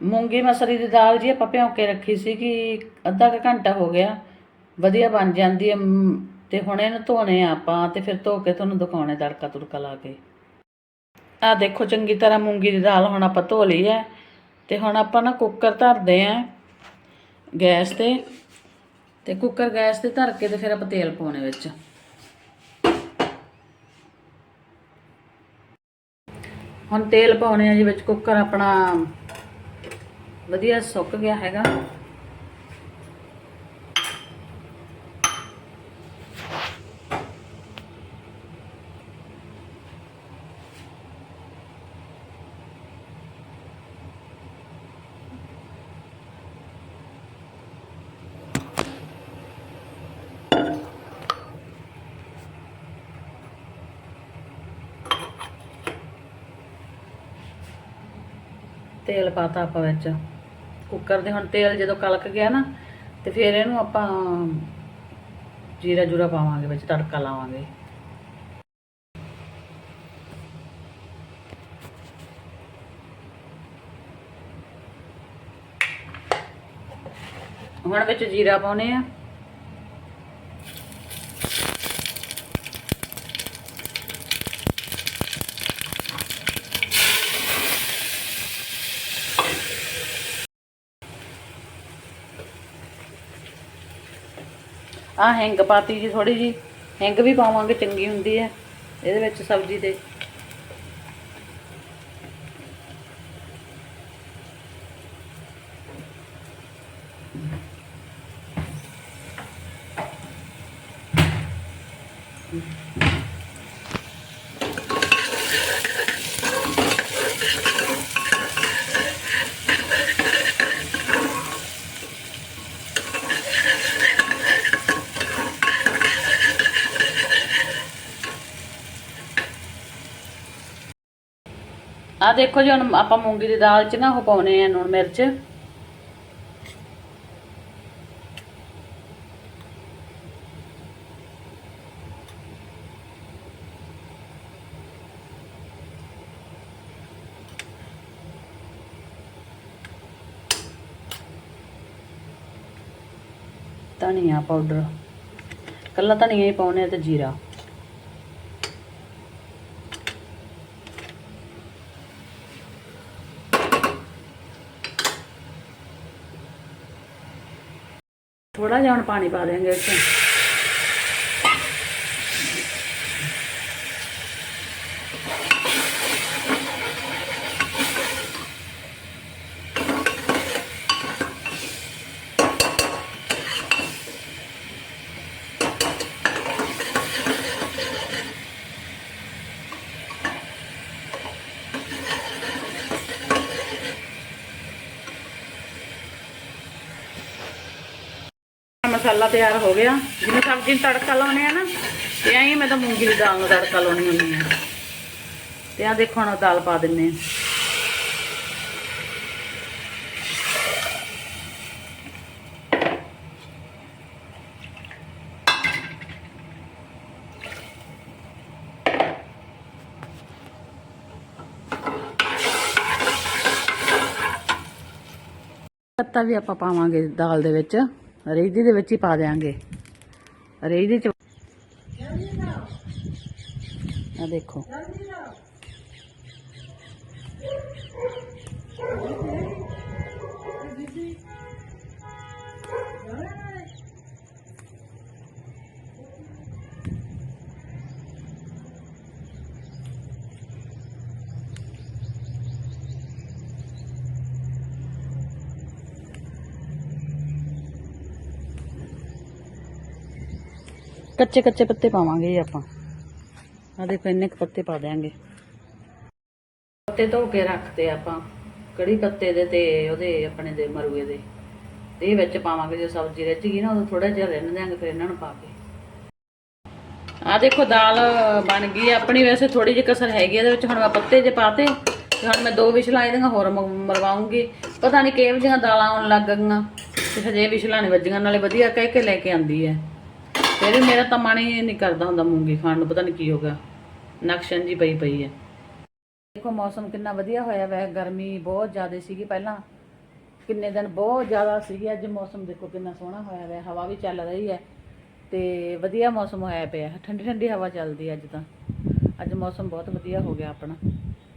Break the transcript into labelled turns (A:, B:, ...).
A: ਮੂੰਗੀ ਮਸਰੀ ਦੀ ਦਾਲ ਜੀ ਆਪਾਂ ਭਿਉਂ ਕੇ ਰੱਖੀ ਸੀ ਕਿ ਅੱਧਾ ਕੁ ਘੰਟਾ ਹੋ ਗਿਆ। ਵਧੀਆ ਬਣ ਜਾਂਦੀ ਹੈ। ਮ, ਤੇ ਹੁਣ ਇਹਨੂੰ ਧੋਣੇ ਆ ਆਪਾਂ ਤੇ ਫਿਰ ਧੋ ਕੇ ਤੁਹਾਨੂੰ ਦਿਖਾਉਣੇ ਤੜਕਾ ਤੁੜਕਾ ਲਾ ਕੇ। ਆ ਦੇਖੋ ਚੰਗੀ ਤਰ੍ਹਾਂ ਮੂੰਗੀ ਦੀ ਦਾਲ ਹੁਣ ਆਪਾਂ ਧੋ ਲਈ ਹੈ। ਤੇ ਹੁਣ ਆਪਾਂ ਨਾ ਕੁੱਕਰ ਧਰਦੇ ਆ ਗੈਸ ਤੇ। ਤੇ ਕੁੱਕਰ ਗੈਸ ਤੇ ਧਰ ਕੇ ਤੇ ਫਿਰ ਆਪਾਂ ਤੇਲ ਪਾਉਣੇ ਵਿੱਚ। ਹੁਣ ਤੇਲ ਪਾਉਣੇ ਆ ਜੀ ਵਿੱਚ ਕੁੱਕਰ ਆਪਣਾ ਵਧੀਆ ਸੁੱਕ ਗਿਆ ਹੈਗਾ। ਤੇਲ ਪਾਤਾ ਆਪਾਂ ਵਿੱਚ। ਕੁੱਕਰ ਦੇ ਹੁਣ ਤੇਲ ਜਦੋਂ ਕਲਕ ਗਿਆ ਨਾ, ਤੇ ਫਿਰ ਇਹਨੂੰ ਆਪਾਂ ਜੀਰਾ ਜੂਰਾ ਪਾਵਾਂਗੇ ਵਿੱਚ, ਤੜਕਾ ਲਾਵਾਂਗੇ। ਹੁਣ ਵਿੱਚ ਜੀਰਾ ਪਾਉਨੇ ਆ। ਆ ਹਿੰਗ ਪਾਤੀ ਜੀ ਥੋੜੀ ਜੀ ਹਿੰਗ ਵੀ ਪਾਵਾਂਗੇ, ਚੰਗੀ ਹੁੰਦੀ ਹੈ। ਇਹਦੇ ਵਿੱਚ ਸਬਜ਼ੀ ਦੇ। ਆ ਦੇਖੋ ਜੀ, ਹੁਣ ਆਪਾਂ ਮੂੰਗੀ ਦੀ ਦਾਲ 'ਚ ਨਾ ਉਹ ਪਾਉਨੇ ਆ ਲੂਣ ਮਿਰਚ। ਧਨੀਆ ਪਾਊਡਰ। ਕੱਲਾ ਧਨੀਆ ਹੀ ਪਾਉਨੇ ਆ ਤੇ ਜੀਰਾ। ਥੋੜਾ ਜਿਹਾ ਹੁਣ ਪਾਣੀ ਪਾ ਦੇਂਗੇ ਇਸ ਮਸਾਲਾ ਤਿਆਰ ਹੋ ਗਿਆ। ਜਿਵੇਂ ਸਬਜ਼ੀ ਨੂੰ ਤੜਕਾ ਲਾਉਣੇ ਆ ਨਾ, ਤੇ ਐਂ ਮੈਂ ਤਾਂ ਮੂੰਗੀ ਦੀ ਦਾਲ ਨੂੰ ਤੜਕਾ ਲਾਉਣੀ ਹੁੰਦੀ ਆ। ਤੇ ਆ ਦੇਖੋ ਹੁਣ ਦਾਲ ਪਾ ਦਿੰਨੇ ਆ। ਪੱਤਾ ਵੀ ਆਪਾਂ ਪਾਵਾਂਗੇ ਦਾਲ ਦੇ ਵਿੱਚ। ਰੇਜਦੀ ਦੇ ਵਿੱਚ ਹੀ ਪਾ ਦੇਾਂਗੇ ਰੇਜਦੀ ਚ ਆ ਦੇਖੋ। ਕੱਚੇ ਕੱਚੇ ਪੱਤੇ ਪਾਵਾਂਗੇ ਆਪਾਂ। ਆ ਦੇਖੋ, ਇੰਨੇ ਕੁ ਪੱਤੇ ਪਾ ਦੇਾਂਗੇ ਪੱਤੇ ਧੋ ਕੇ ਰੱਖਤੇ ਆਪਾਂ, ਕੜੀ ਪੱਤੇ ਦੇ ਤੇ ਉਹਦੇ ਆਪਣੇ ਦੇ ਮਰੂਏ ਦੇ। ਤੇ ਇਹ ਵਿੱਚ ਪਾਵਾਂਗੇ, ਜੇ ਸਬਜ਼ੀ ਰਿੱਝ ਗਈ ਨਾ, ਉਦੋਂ ਥੋੜਾ ਜਿਹਾ ਰਹਿਣ ਦਿਆਂਗੇ, ਫਿਰ ਇਹਨਾਂ ਨੂੰ ਪਾ ਕੇ। ਆ ਦੇਖੋ, ਦਾਲ ਬਣ ਗਈ ਆਪਣੀ ਵੈਸੇ ਥੋੜੀ ਜਿਹੀ ਕਸਰ ਹੈਗੀ ਇਹਦੇ ਵਿੱਚ ਹੁਣ ਮੈਂ ਪੱਤੇ ਜੇ ਪਾਤੇ, ਤੇ ਹੁਣ ਮੈਂ ਦੋ ਵਿਸ਼ਲਾਂ ਇਹਦੀਆਂ ਹੋਰ ਮਰਵਾਉਂਗੀ। ਪਤਾ ਨਹੀਂ ਕਿਹੋ ਜਿਹੀਆਂ ਦਾਲਾਂ ਆਉਣ ਲੱਗ ਗਈਆਂ, ਤੇ ਹਜੇ ਵਿਸ਼ਲਾਂ ਨਹੀਂ ਵੱਜੀਆਂ, ਨਾਲੇ ਵਧੀਆ ਕਹਿ ਕੇ ਲੈ ਕੇ ਆਂਦੀ ਹੈ। ਫਿਰ ਵੀ ਮੇਰਾ ਤਾਂ ਮਨ ਹੀ ਨਹੀਂ ਕਰਦਾ ਹੁੰਦਾ ਮੂੰਗੀ ਖਾਣ ਨੂੰ, ਪਤਾ ਨਹੀਂ ਕੀ ਹੋ ਗਿਆ। ਨਕਸ਼ਨ ਜੀ ਪਈ ਪਈ ਹੈ। ਦੇਖੋ, ਮੌਸਮ ਕਿੰਨਾ ਵਧੀਆ ਹੋਇਆ ਵੈ, ਗਰਮੀ ਬਹੁਤ ਜ਼ਿਆਦਾ ਸੀਗੀ ਪਹਿਲਾਂ। ਕਿੰਨੇ ਦਿਨ ਬਹੁਤ ਜ਼ਿਆਦਾ ਸੀਗੀ, ਅੱਜ ਮੌਸਮ ਦੇਖੋ ਕਿੰਨਾ ਸੋਹਣਾ ਹੋਇਆ ਹੋਇਆ ਹਵਾ ਵੀ ਚੱਲ ਰਹੀ ਹੈ। ਤੇ ਵਧੀਆ ਮੌਸਮ ਹੋਇਆ ਪਿਆ ਠੰਡੀ ਠੰਡੀ ਹਵਾ ਚੱਲਦੀ ਅੱਜ ਤਾਂ। ਅੱਜ ਮੌਸਮ ਬਹੁਤ ਵਧੀਆ ਹੋ ਗਿਆ ਆਪਣਾ।